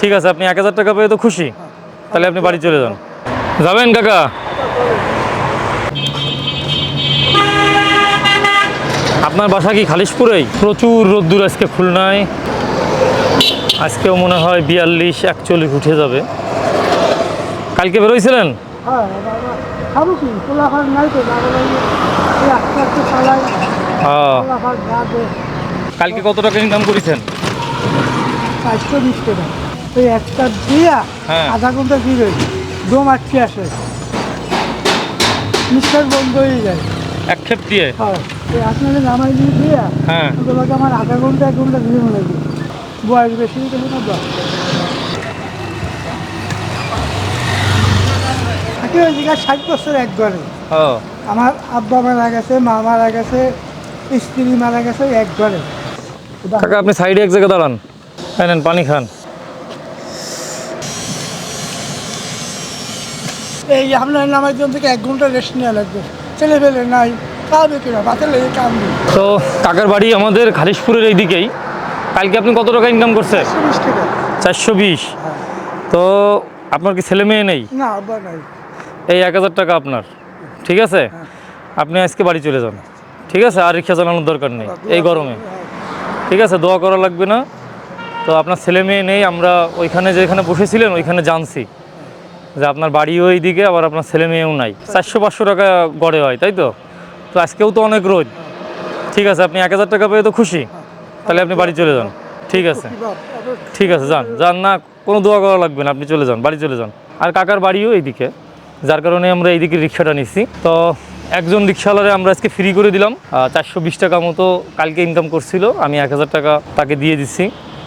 ঠিক আছে, আপনি এক হাজার টাকা পেয়ে তো খুশি। তাহলে আপনি বাড়ি চলে যান। যাবেন কাকা? আপনার বাসা কি খালিশপুরেই? প্রচুর রোদ্দুর আজকে খুলনায়। আজকেও মনে হয় বিয়াল্লিশ একচল্লিশ উঠে যাবে। কালকে যাবে কালকে কত টাকা ইনকাম করেছেন? ওই একটা দিয়া হ্যাঁ। আধা ঘণ্টা দিবে দম আটকে আসে। নিঃশ্বাস বন্ধ হয়ে যায়। এক ক্ষেপ দিয়ে? হ্যাঁ। আপনাদের নামাই দিয়ে দিয়া হ্যাঁ। তোমাকে আমার আধা ঘণ্টা এক ঘণ্টা দিয়ে লাগবে বয়স বেশি না। ষাট বছর এক ঘরে আমার আব্বা মারা গেছে মা মারা গেছে স্ত্রী মারা গেছে এক ঘরে আপনি সাইডে এক জায়গায় দাঁড়ান। পানি খান। এই আপনার নামার জন্য থেকে এক ঘণ্টা রেস্ট নেওয়া লাগবে। ছেলে ফেলে নাই খাওয়াবে কিনা? বাতে লেগে কামবে তো কাকার বাড়ি আমাদের খালিশপুরের এই দিকেই কালকে আপনি কত টাকা ইনকাম করছেন চারশো বিশ তো আপনার কি ছেলে মেয়ে নেই? না নাই। এই এক হাজার টাকা আপনার। ঠিক আছে? আপনি আজকে বাড়ি চলে যান। ঠিক আছে? আর রিক্সা চালানোর দরকার নেই এই গরমে। ঠিক আছে? দোয়া করা লাগবে না। তো আপনার ছেলে মেয়ে নেই আমরা ওইখানে যেখানে বসেছিলেন ওইখানে জানছি। যে আপনার বাড়িও এই দিকে আবার আপনার ছেলে মেয়েও নাই। চারশো পাঁচশো টাকা গড়ে হয়, তাই তো? তো আজকেও তো অনেক রোদ। ঠিক আছে, আপনি এক হাজার টাকা পেয়ে তো খুশি। তাহলে আপনি বাড়ি চলে যান। ঠিক আছে। ঠিক আছে, যান। যান না, কোনো দোয়া করা লাগবে না, আপনি চলে যান, বাড়ি চলে যান। আর কাকার বাড়িও এইদিকে। যার কারণে আমরা এইদিকে রিক্সাটা নিচ্ছি তো একজন রিক্সাওয়ালারে আমরা আজকে ফ্রি করে দিলাম। চারশো বিশ টাকা মতো কালকে ইনকাম করছিল। আমি এক হাজার টাকা তাকে দিয়ে দিচ্ছি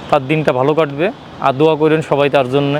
তার দিনটা ভালো কাটবে। আর দোয়া করেন সবাই তার জন্যে।